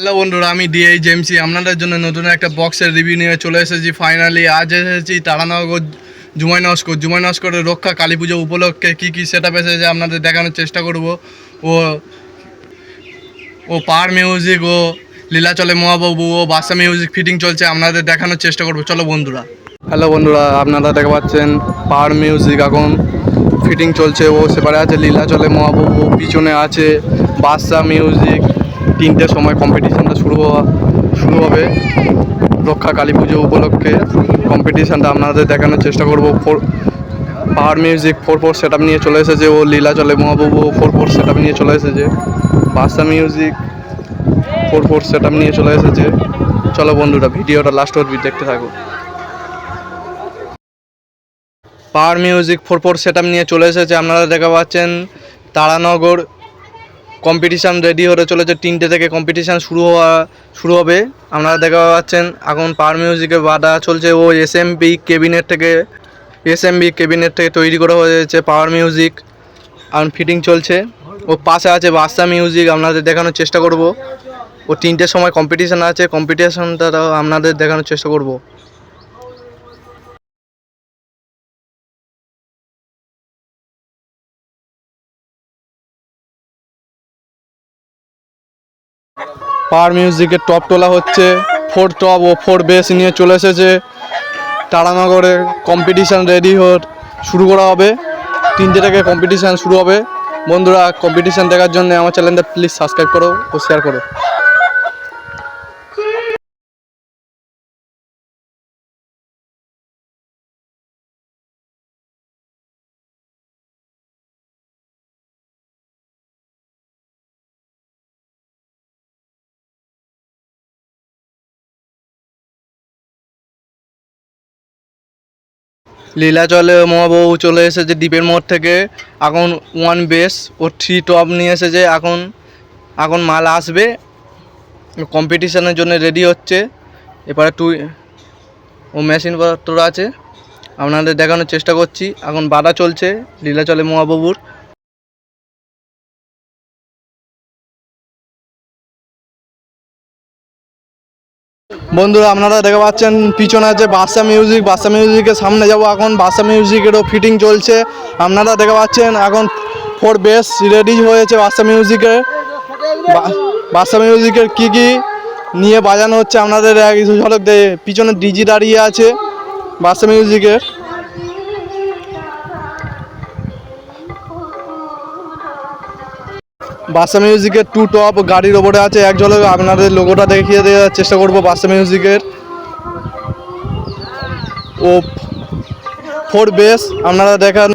Hello বন্ধুরা, আমি DI জেমসি আপনাদের জন্য নতুন একটা বক্সের রিভিউ নিয়ে চলে এসেছি। ফাইনালি আজ এসেছি তারানগর জুমাই নস্কর। জুমাই নস্করের রক্ষা কালী পুজো উপলক্ষে কী কী সেট আপ এসেছে আপনাদের দেখানোর চেষ্টা করব। ও ও পার মিউজিক ও লীলাচলে মহাবাবু ও বাসা মিউজিক ফিটিং চলছে, আপনাদের দেখানোর চেষ্টা করব। চলো বন্ধুরা। হ্যালো বন্ধুরা, আপনারা দেখতে পাচ্ছেন পার মিউজিক এখন ফিটিং চলছে। ও সেপারে আছে লীলাচলে মহাবাবু পিছনে আছে বাদশা মিউজিক তিনটের সময় কম্পিটিশানটা শুরু হওয়া, শুরু হবে। রক্ষা কালী পুজো উপলক্ষে কম্পিটিশানটা আপনাদের দেখানোর চেষ্টা করব। Power music four four set নিয়ে চলে এসেছে ও লীলা চলে মহাবাবু ফোর ফোর সেট নিয়ে চলে এসেছে। Badshah music four four set নিয়ে চলে এসেছে। চলো বন্ধুরা, ভিডিওটা লাস্ট অবধি দেখতে থাকো। Power music four four set নিয়ে চলে এসেছে, আপনারা দেখা পাচ্ছেন। তারানগর কম্পিটিশান রেডি হতে চলেছে তিনটে থেকে কম্পিটিশান শুরু হওয়া, শুরু হবে। আপনারা দেখা পাচ্ছেন, এখন পাওয়ার মিউজিকে বাধা চলছে। ও এস এম বি কেবিনেট থেকে এস এম বি কেবিনেট থেকে তৈরি করা হয়েছে পাওয়ার মিউজিক এখন ফিটিং চলছে। ও পাশে আছে বাদশা মিউজিক আপনাদের দেখানোর চেষ্টা করব। ও তিনটের সময় কম্পিটিশান আছে। কম্পিটিশানটা আপনাদের দেখানোর চেষ্টা করব। পাওয়ার মিউজিকের টপ তোলা হচ্ছে। ফোর টপ ও ফোর বেস নিয়ে চলে এসেছে। তারানগরে কম্পিটিশান রেডি হয়ে শুরু করা হবে। তিনটে থেকে কম্পিটিশান শুরু হবে। বন্ধুরা কম্পিটিশান দেখার জন্য আমার চ্যানেলটা প্লিজ সাবস্ক্রাইব করো ও শেয়ার করো। লীলাচলে মহাবাবু চলে এসেছে দ্বীপের মোড় থেকে। এখন ওয়ান বেস ও থ্রি টপ নিয়ে এসেছে। এখন এখন মাল আসবে। কম্পিটিশানের জন্য রেডি হচ্ছে। এবারে টু ও মেশিনপত্র আছে। আপনাদের দেখানোর চেষ্টা করছি। এখন বাধা চলছে লীলাচলে মহাবাবুর বন্ধুরা, আপনারা দেখতে পাচ্ছেন পিছনে আছে বাদশা মিউজিক বাদশা মিউজিকের সামনে যাব এখন। বাদশা মিউজিকেরও ফিটিং চলছে। আপনারা দেখতে পাচ্ছেন এখন ফোর বেস রেডি হয়েছে বাদশা মিউজিকের বাদশা মিউজিকের কি কি নিয়ে বাজানো হচ্ছে, আপনাদের এক ঝলক পিছনে ডিজি দাঁড়িয়ে আছে বাদশা মিউজিকের বাদশা মিউজিকের টু টপ গাড়ির ওপরে আছে, এক জলে আপনাদের লোগোটা দেখিয়ে দেওয়ার চেষ্টা করব বাসা মিউজিকের ও ফোর বেস আপনারা দেখান।